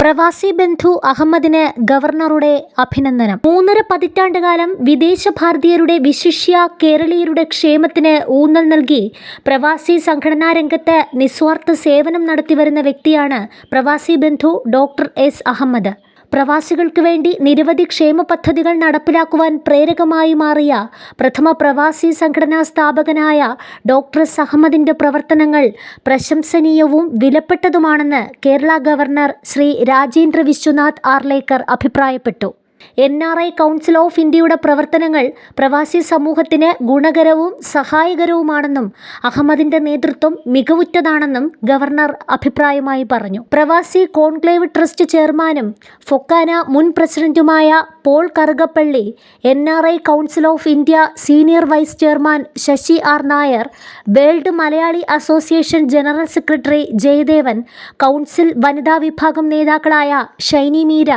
പ്രവാസി ബന്ധു അഹമ്മദിന് ഗവർണറുടെ അഭിനന്ദനം. മൂന്നര പതിറ്റാണ്ടുകാലം വിദേശ ഭാരതീയരുടെ വിശിഷ്യ കേരളീയരുടെ ക്ഷേമത്തിന് ഊന്നൽ നൽകി പ്രവാസി സംഘടനാ രംഗത്ത് നിസ്വാർത്ഥ സേവനം നടത്തിവരുന്ന വ്യക്തിയാണ് പ്രവാസി ബന്ധു ഡോക്ടർ എസ് അഹമ്മദ്. പ്രവാസികൾക്ക് വേണ്ടി നിരവധി ക്ഷേമ പദ്ധതികൾ നടപ്പിലാക്കുവാൻ പ്രേരകമായി മാറിയ പ്രഥമ പ്രവാസി സംഘടനാ സ്ഥാപകനായ ഡോക്ടർ സഹമ്മദിന്റെ പ്രവർത്തനങ്ങൾ പ്രശംസനീയവും വിലപ്പെട്ടതുമാണെന്ന് കേരള ഗവർണർ ശ്രീ രാജേന്ദ്ര വിശ്വനാഥ് ആർലേക്കർ അഭിപ്രായപ്പെട്ടു. N R I council of ഇന്ത്യയുടെ പ്രവർത്തനങ്ങൾ പ്രവാസി സമൂഹത്തിന് ഗുണകരവും സഹായകരവുമാണെന്നും അഹമ്മദിന്റെ നേതൃത്വം മികവുറ്റതാണെന്നും ഗവർണർ അഭിപ്രായമായി പറഞ്ഞു. പ്രവാസി കോൺക്ലേവ് ട്രസ്റ്റ് ചെയർമാനും ഫൊക്കാന മുൻ പ്രസിഡന്റുമായ Paul Karukappally N R I council of India senior vice chairman Sasi R Nair world Malayali association general secretary Jayadevan council വനിതാ വിഭാഗം നേതാക്കളായ ഷൈനി മീര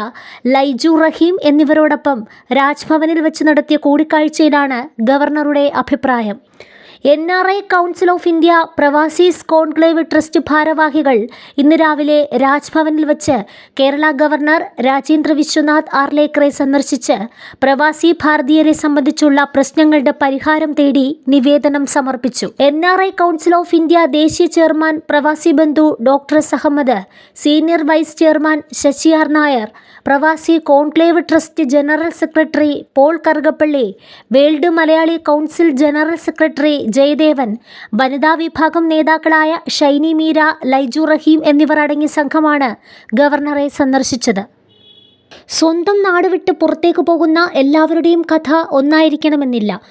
ലൈജു റഹീം എന്നിവരോടൊപ്പം രാജ്ഭവനിൽ വെച്ച് നടത്തിയ കൂടിക്കാഴ്ചയിലാണ് ഗവർണറുടെ അഭിപ്രായം. N R I council of India Pravasis conclave trust ഭാരവാഹികൾ ഇന്ന് രാവിലെ രാജ്ഭവനിൽ വച്ച് കേരള ഗവർണർ രാജേന്ദ്ര വിശ്വനാഥ് ആർലേക്കറെ സന്ദർശിച്ച് പ്രവാസി ഭാരതീയരെ സംബന്ധിച്ചുള്ള പ്രശ്നങ്ങളുടെ പരിഹാരം തേടി നിവേദനം സമർപ്പിച്ചു. N R I council of India ദേശീയ chairman Pravasi Bandhu doctor Sahammed senior vice chairman Sasi R Nair Pravasi conclave trust general secretary Paul Karukappally world Malayali council general secretary Jayadevan വനിതാ വിഭാഗം നേതാക്കളായ ഷൈനി മീര ലൈജു റഹീം എന്നിവർ അടങ്ങിയ സംഘമാണ് ഗവർണറെ സന്ദർശിച്ചത്. സ്വന്തം നാട് വിട്ട് പുറത്തേക്ക് പോകുന്ന എല്ലാവരുടെയും കഥ ഒന്നായിരിക്കണമെന്നില്ല.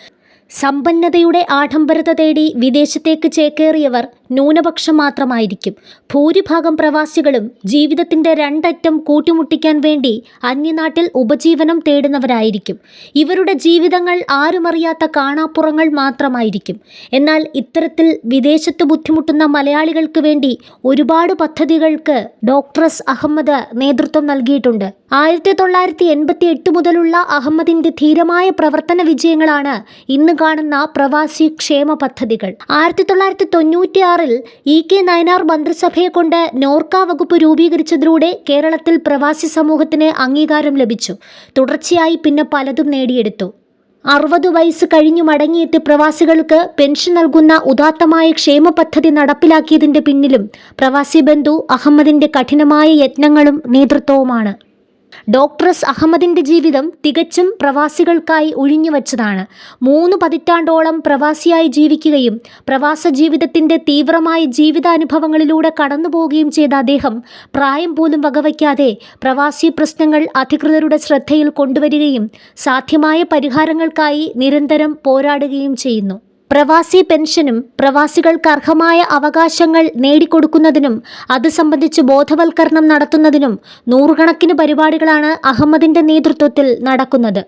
സമ്പന്നതയുടെ ആഡംബരത തേടി വിദേശത്തേക്ക് ചേക്കേറിയവർ ന്യൂനപക്ഷം മാത്രമായിരിക്കും. ഭൂരിഭാഗം പ്രവാസികളും ജീവിതത്തിന്റെ രണ്ടറ്റം കൂട്ടിമുട്ടിക്കാൻ വേണ്ടി അന്യനാട്ടിൽ ഉപജീവനം തേടുന്നവരായിരിക്കും. ഇവരുടെ ജീവിതങ്ങൾ ആരുമറിയാത്ത കാണാപ്പുറങ്ങൾ മാത്രമായിരിക്കും. എന്നാൽ ഇത്തരത്തിൽ വിദേശത്ത് ബുദ്ധിമുട്ടുന്ന മലയാളികൾക്ക് വേണ്ടി ഒരുപാട് പദ്ധതികൾക്ക് ഡോക്ടറസ് അഹമ്മദ് നേതൃത്വം നൽകിയിട്ടുണ്ട്. ആയിരത്തി തൊള്ളായിരത്തി എൺപത്തി എട്ട് മുതലുള്ള അഹമ്മദിന്റെ ധീരമായ പ്രവർത്തന വിജയങ്ങളാണ് ഇന്ന് കാണുന്ന പ്രവാസി ക്ഷേമ പദ്ധതികൾ. ആയിരത്തി തൊള്ളായിരത്തി തൊണ്ണൂറ്റി ആറിൽ ഇ കെ നയനാർ മന്ത്രിസഭയെ കൊണ്ട് നോർക്ക വകുപ്പ് രൂപീകരിച്ചതിലൂടെ കേരളത്തിൽ പ്രവാസി സമൂഹത്തിന് അംഗീകാരം ലഭിച്ചു. തുടർച്ചയായി പിന്നെ പലതും നേടിയെടുത്തു. അറുപത് വയസ്സ് കഴിഞ്ഞു മടങ്ങിയെത്തി പ്രവാസികൾക്ക് പെൻഷൻ നൽകുന്ന ഉദാത്തമായ ക്ഷേമ പദ്ധതി നടപ്പിലാക്കിയതിന്റെ പിന്നിലും പ്രവാസി ബന്ധു അഹമ്മദിന്റെ കഠിനമായ യത്നങ്ങളും നേതൃത്വവുമാണ്. ഡോക്ടറസ് അഹമ്മദിന്റെ ജീവിതം തികച്ചും പ്രവാസികൾക്കായി ഒഴിഞ്ഞുവച്ചതാണ്. മൂന്ന് പതിറ്റാണ്ടോളം പ്രവാസിയായി ജീവിക്കുകയും പ്രവാസ ജീവിതത്തിന്റെ തീവ്രമായ ജീവിതാനുഭവങ്ങളിലൂടെ കടന്നുപോവുകയും ചെയ്ത അദ്ദേഹം പ്രായം പോലും വകവയ്ക്കാതെ പ്രവാസി പ്രശ്നങ്ങൾ അധികൃതരുടെ ശ്രദ്ധയിൽ കൊണ്ടുവരികയും സാധ്യമായ പരിഹാരങ്ങൾക്കായി നിരന്തരം പോരാടുകയും ചെയ്യുന്നു. പ്രവാസി പെൻഷനും പ്രവാസികൾക്ക് അർഹമായ അവകാശങ്ങൾ നേടിക്കൊടുക്കുന്നതിനും അത് സംബന്ധിച്ച് ബോധവൽക്കരണം നടത്തുന്നതിനും നൂറുകണക്കിന് പരിപാടികളാണ് അഹമ്മദിന്റെ നേതൃത്വത്തിൽ നടക്കുന്നത്.